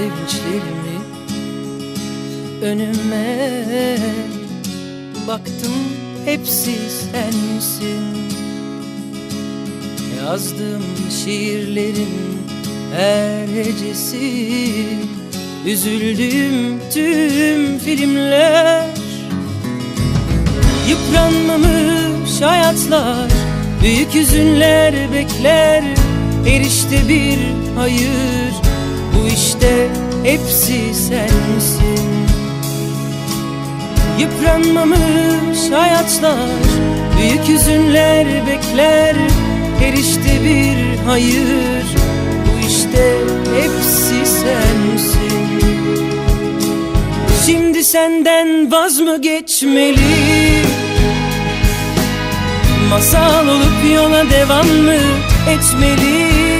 sevinçlerimi Önüme baktım hepsi sensin. Yazdığım şiirlerin her hecesi Üzüldüğüm tüm filmler. Yıpranmamış hayatlar Büyük hüzünler bekler Erişte bir hayır Bu işte hepsi sensin. Yıpranmamış hayatlar Büyük hüzünler bekler Erişte bir hayır. Bu işte hepsi sensin. Şimdi senden vaz mı geçmeli? Masal olup yola devam mı etmeli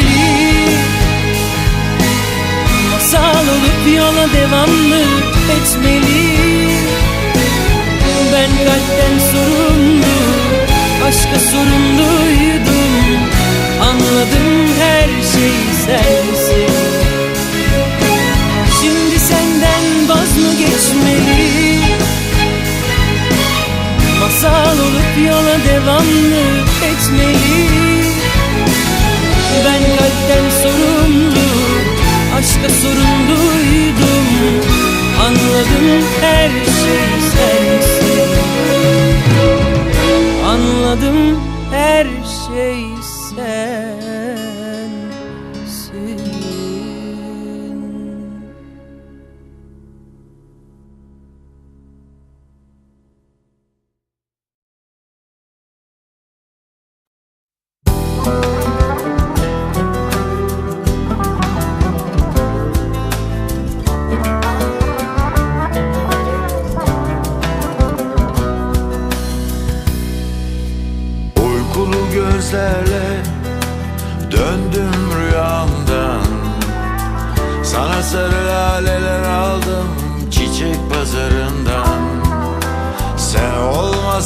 geçmeli Masal olup yola devam mı etmeli? Ben kalpten sorumlu Aşka sorumluydum. Anladım her şey sensin. Şimdi senden vaz mı geçmeli? Masal olup yola devam mı etmeli Aşka sorumluydum Anladım her şey sensin. Anladım her şey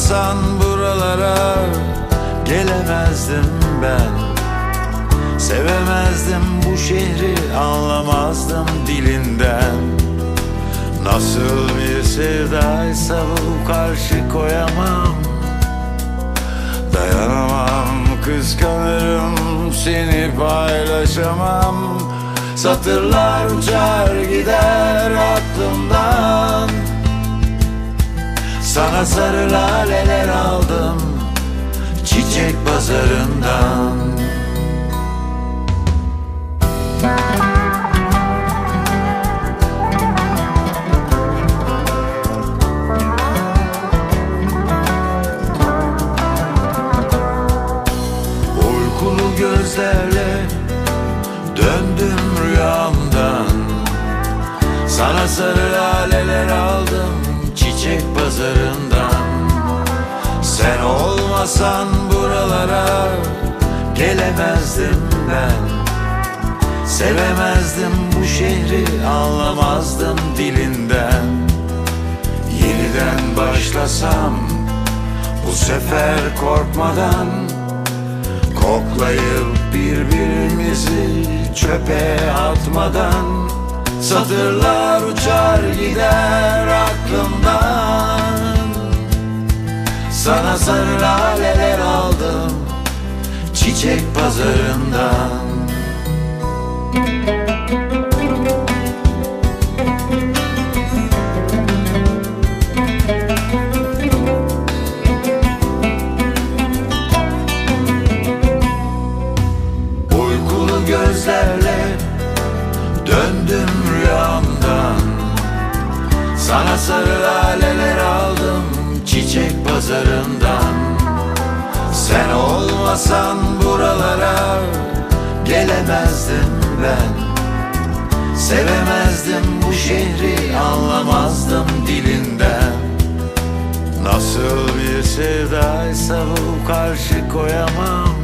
olmasan buralara gelemezdim ben. Sevemezdim bu şehri anlamazdım dilinden. Nasıl bir sevdaysa bu karşı koyamam. Dayanamam kıskanırım seni paylaşamam. Satırlar uçar gider aklımdan Sana sarı laleler aldım Çiçek pazarından. Uykulu gözlerle döndüm rüyamdan. Sana sarı laleler aldım çiçek pazarından. Sen olmasan buralara gelemezdim ben. Sevemezdim bu şehri anlamazdım dilinden. Yeniden başlasam bu sefer korkmadan Koklayıp birbirimizi çöpe atmadan Satırlar uçar gider aklımdan. Sana sarı laleler aldım Çiçek pazarından Sana sarı laleler aldım çiçek pazarından. Sen olmasan buralara gelemezdim ben. Sevemezdim bu şehri anlamazdım dilinden. Nasıl bir sevdaysa bu karşı koyamam.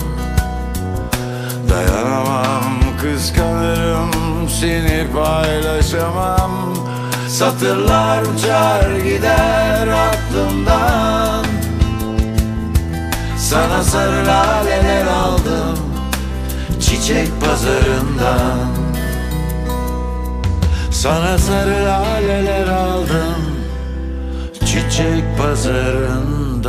Dayanamam kıskanırım seni paylaşamam Satırlar uçar gider aklımdan. Sana sarı laleler aldım çiçek pazarından. Sana sarı laleler aldım çiçek pazarından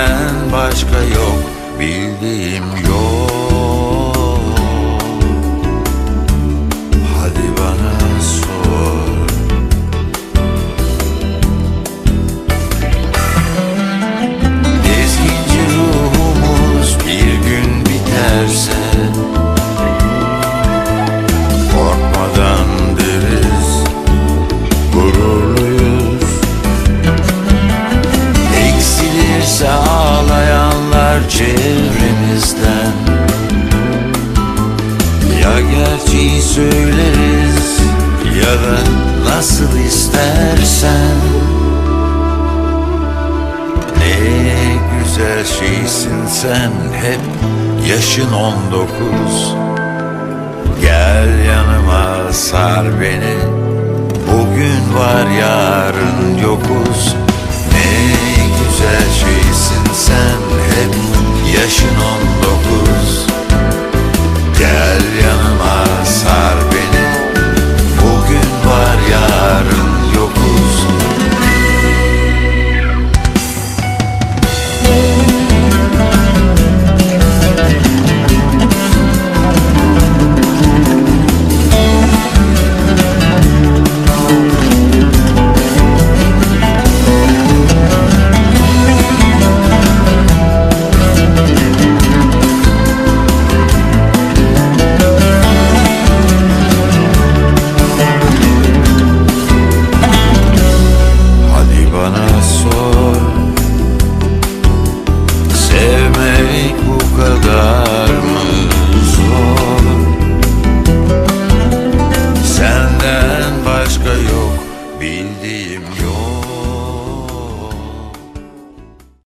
Senden başka yok. Bildiğim yok istersen. Ne güzel şeysin sen hep yaşın on dokuz. Gel yanıma sar beni. Bugün var yarın yokuz. Ne güzel şeysin